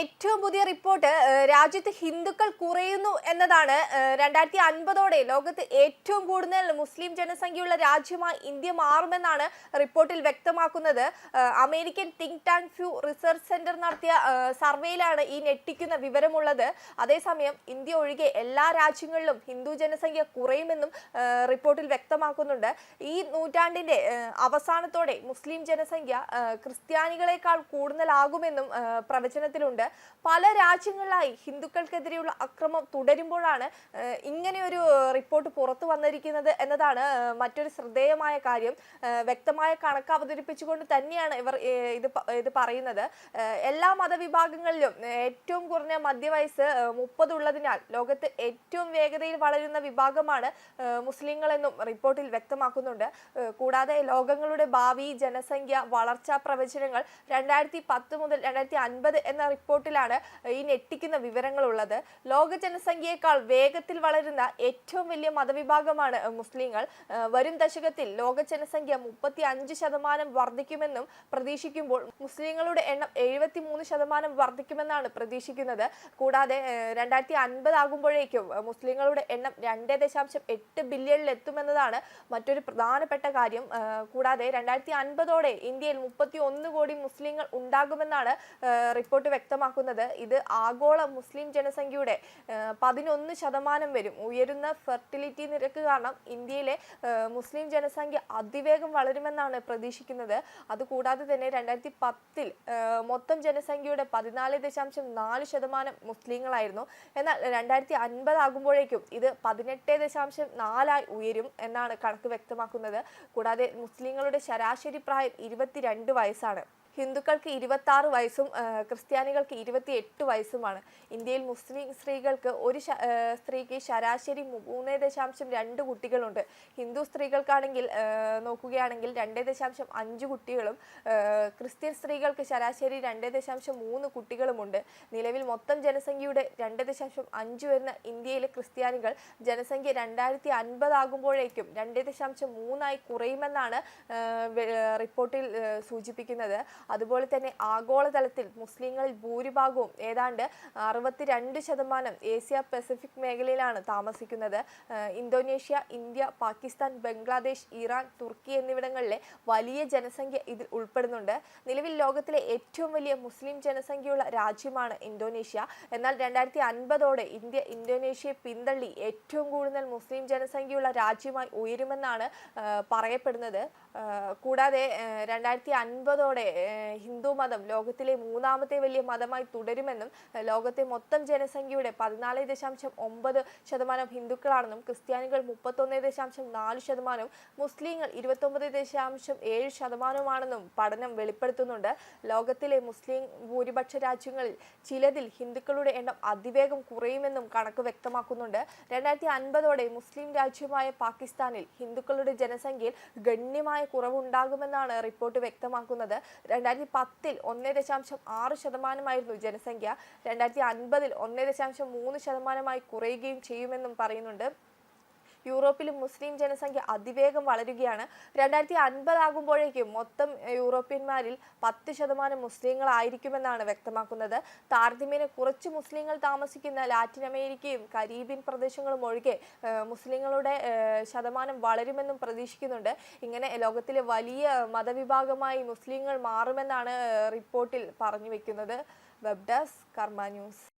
ഏറ്റവും പുതിയ റിപ്പോർട്ട് രാജ്യത്ത് ഹിന്ദുക്കൾ കുറയുന്നു എന്നതാണ് രണ്ടായിരത്തി അൻപതോടെ ലോകത്ത് ഏറ്റവും കൂടുതൽ മുസ്ലിം ജനസംഖ്യയുള്ള രാജ്യമായി ഇന്ത്യ മാറുമെന്നാണ് റിപ്പോർട്ടിൽ വ്യക്തമാക്കുന്നത്. American think tank Pew research center നടത്തിയ സർവേയിലാണ് ഈ ഞെട്ടിക്കുന്ന വിവരമുള്ളത്. അതേസമയം ഇന്ത്യ ഒഴികെ എല്ലാ രാജ്യങ്ങളിലും ഹിന്ദു ജനസംഖ്യ കുറയുമെന്നും റിപ്പോർട്ടിൽ വ്യക്തമാക്കുന്നുണ്ട്. ഈ നൂറ്റാണ്ടിന്റെ അവസാനത്തോടെ മുസ്ലിം ജനസംഖ്യ ക്രിസ്ത്യാനികളെക്കാൾ കൂടുതലാകുമെന്നും പ്രവചനത്തിലുണ്ട്. പല രാജ്യങ്ങളിലായി ഹിന്ദുക്കൾക്കെതിരെയുള്ള അക്രമം തുടരുമ്പോഴാണ് ഇങ്ങനെയൊരു റിപ്പോർട്ട് പുറത്തു വന്നിരിക്കുന്നത് എന്നതാണ് മറ്റൊരു ശ്രദ്ധേയമായ കാര്യം. വ്യക്തമായ കണക്ക് അവതരിപ്പിച്ചുകൊണ്ട് തന്നെയാണ് ഇവർ ഇത് ഇത് പറയുന്നത്. എല്ലാ മതവിഭാഗങ്ങളിലും ഏറ്റവും കുറഞ്ഞ മധ്യവയസ്സ് മുപ്പത് ഉള്ളതിനാൽ ലോകത്ത് ഏറ്റവും വേഗതയിൽ വളരുന്ന വിഭാഗമാണ് മുസ്ലിങ്ങളെന്നും റിപ്പോർട്ടിൽ വ്യക്തമാക്കുന്നുണ്ട്. കൂടാതെ ലോകങ്ങളുടെ ഭാവി ജനസംഖ്യ വളർച്ചാ പ്രവചനങ്ങൾ രണ്ടായിരത്തി പത്ത് മുതൽ രണ്ടായിരത്തി അൻപത് എന്ന റിപ്പോർട്ടിലാണ് ഈ ഞെട്ടിക്കുന്ന വിവരങ്ങളുള്ളത്. ലോക ജനസംഖ്യയേക്കാൾ വേഗത്തിൽ വളരുന്ന ഏറ്റവും വലിയ മതവിഭാഗമാണ് മുസ്ലിങ്ങൾ. വരും ദശകത്തിൽ ലോക ജനസംഖ്യ മുപ്പത്തി അഞ്ച് ശതമാനം വർദ്ധിക്കുമെന്നും പ്രതീക്ഷിക്കുമ്പോൾ മുസ്ലിങ്ങളുടെ എണ്ണം എഴുപത്തി മൂന്ന് ശതമാനം വർദ്ധിക്കുമെന്നാണ് പ്രതീക്ഷിക്കുന്നത്. കൂടാതെ രണ്ടായിരത്തി അൻപത് ആകുമ്പോഴേക്കും മുസ്ലിങ്ങളുടെ എണ്ണം രണ്ട് ദശാംശം എട്ട് ബില്യണിൽ എത്തുമെന്നതാണ് മറ്റൊരു പ്രധാനപ്പെട്ട കാര്യം. കൂടാതെ രണ്ടായിരത്തി അൻപതോടെ ഇന്ത്യയിൽ മുപ്പത്തി ഒന്ന് കോടി മുസ്ലിങ്ങൾ ഉണ്ടാകുമെന്നാണ് റിപ്പോർട്ട് വ്യക്തമാക്കുന്നത്. ഇത് ആഗോള മുസ്ലിം ജനസംഖ്യയുടെ പതിനൊന്ന് ശതമാനം വരും. ഉയരുന്ന ഫെർട്ടിലിറ്റി നിരക്ക് കാരണം ഇന്ത്യയിലെ മുസ്ലിം ജനസംഖ്യ അതിവേഗം വളരുമെന്നാണ് പ്രതീക്ഷിക്കുന്നത്. അതുകൂടാതെ തന്നെ രണ്ടായിരത്തി പത്തിൽ മൊത്തം ജനസംഖ്യയുടെ പതിനാല് ദശാംശം നാല് ശതമാനം മുസ്ലിങ്ങളായിരുന്നു. എന്നാൽ രണ്ടായിരത്തി അൻപത് ആകുമ്പോഴേക്കും ഇത് പതിനെട്ട് ദശാംശം നാലായി ഉയരും എന്നാണ് കണക്ക് വ്യക്തമാക്കുന്നത്. കൂടാതെ മുസ്ലിങ്ങളുടെ ശരാശരി പ്രായം ഇരുപത്തിരണ്ട് വയസ്സാണ്. ഹിന്ദുക്കൾക്ക് ഇരുപത്തി ആറ് വയസ്സും ക്രിസ്ത്യാനികൾക്ക് ഇരുപത്തി എട്ട് വയസ്സുമാണ്. ഇന്ത്യയിൽ മുസ്ലിം സ്ത്രീകൾക്ക് ഒരു സ്ത്രീക്ക് ശരാശരി മൂന്ന് ദശാംശം രണ്ട് കുട്ടികളുണ്ട്. ഹിന്ദു സ്ത്രീകൾക്കാണെങ്കിൽ നോക്കുകയാണെങ്കിൽ രണ്ട് ദശാംശം അഞ്ച് കുട്ടികളും ക്രിസ്ത്യൻ സ്ത്രീകൾക്ക് ശരാശരി രണ്ട് ദശാംശം മൂന്ന് കുട്ടികളുമുണ്ട്. നിലവിൽ മൊത്തം ജനസംഖ്യയുടെ രണ്ട് ദശാംശം അഞ്ച് വരുന്ന ഇന്ത്യയിലെ ക്രിസ്ത്യാനികൾ ജനസംഖ്യ രണ്ടായിരത്തി അൻപതാകുമ്പോഴേക്കും രണ്ട് ദശാംശം മൂന്നായി കുറയുമെന്നാണ് റിപ്പോർട്ടിൽ സൂചിപ്പിക്കുന്നത്. അതുപോലെ തന്നെ ആഗോളതലത്തിൽ മുസ്ലിങ്ങളിൽ ഭൂരിഭാഗവും ഏതാണ്ട് അറുപത്തിരണ്ട് ശതമാനം ഏഷ്യ പസഫിക് മേഖലയിലാണ് താമസിക്കുന്നത്. Indonesia India Pakistan Bangladesh Iran തുർക്കി എന്നിവിടങ്ങളിലെ വലിയ ജനസംഖ്യ ഇതിൽ ഉൾപ്പെടുന്നുണ്ട്. നിലവിൽ ലോകത്തിലെ ഏറ്റവും വലിയ മുസ്ലിം ജനസംഖ്യയുള്ള രാജ്യമാണ് ഇന്തോനേഷ്യ. എന്നാൽ രണ്ടായിരത്തി അൻപതോടെ ഇന്ത്യ ഇന്തോനേഷ്യയെ പിന്തള്ളി ഏറ്റവും കൂടുതൽ മുസ്ലിം ജനസംഖ്യയുള്ള രാജ്യമായി ഉയരുമെന്നാണ് പറയപ്പെടുന്നത്. കൂടാതെ രണ്ടായിരത്തി അൻപതോടെ ഹിന്ദു മതം ലോകത്തിലെ മൂന്നാമത്തെ വലിയ മതമായി തുടരുമെന്നും ലോകത്തെ മൊത്തം ജനസംഖ്യയുടെ പതിനാല് ദശാംശം ഒമ്പത് ശതമാനം ഹിന്ദുക്കളാണെന്നും ക്രിസ്ത്യാനികൾ മുപ്പത്തൊന്ന് ദശാംശം നാല് ശതമാനവും മുസ്ലിങ്ങൾ ഇരുപത്തൊമ്പത് ദശാംശം ഏഴ് ശതമാനവുമാണെന്നും പഠനം വെളിപ്പെടുത്തുന്നുണ്ട്. ലോകത്തിലെ മുസ്ലിം ഭൂരിപക്ഷ രാജ്യങ്ങളിൽ ചിലതിൽ ഹിന്ദുക്കളുടെ എണ്ണം അതിവേഗം കുറയുമെന്നും കണക്ക് വ്യക്തമാക്കുന്നുണ്ട്. രണ്ടായിരത്തി അൻപതോടെ മുസ്ലിം രാജ്യമായ പാകിസ്ഥാനിൽ ഹിന്ദുക്കളുടെ ജനസംഖ്യയിൽ ഗണ്യമായ കുറവുണ്ടാകുമെന്നാണ് റിപ്പോർട്ട് വ്യക്തമാക്കുന്നത്. രണ്ടായിരത്തി പത്തിൽ ഒന്ന് ദശാംശം ആറ് ശതമാനമായിരുന്നു ജനസംഖ്യ. രണ്ടായിരത്തി അൻപതിൽ ഒന്ന് ദശാംശം മൂന്ന് ശതമാനമായി കുറയുകയും ചെയ്യുമെന്നും പറയുന്നുണ്ട്. യൂറോപ്പിലും മുസ്ലിം ജനസംഖ്യ അതിവേഗം വളരുകയാണ്. രണ്ടായിരത്തി അൻപതാകുമ്പോഴേക്കും മൊത്തം യൂറോപ്യന്മാരിൽ പത്ത് ശതമാനം മുസ്ലിങ്ങളായിരിക്കുമെന്നാണ് വ്യക്തമാക്കുന്നത്. താരതമ്യേന കുറച്ച് മുസ്ലിങ്ങൾ താമസിക്കുന്ന ലാറ്റിൻ അമേരിക്കയും കരീബിയൻ പ്രദേശങ്ങളും ഒഴികെ മുസ്ലിങ്ങളുടെ ശതമാനം വളരുമെന്നും പ്രതീക്ഷിക്കുന്നുണ്ട്. ഇങ്ങനെ ലോകത്തിലെ വലിയ മതവിഭാഗമായി മുസ്ലിങ്ങൾ മാറുമെന്നാണ് റിപ്പോർട്ടിൽ പറഞ്ഞു വെക്കുന്നത് വെബ് കർമ്മ ന്യൂസ്.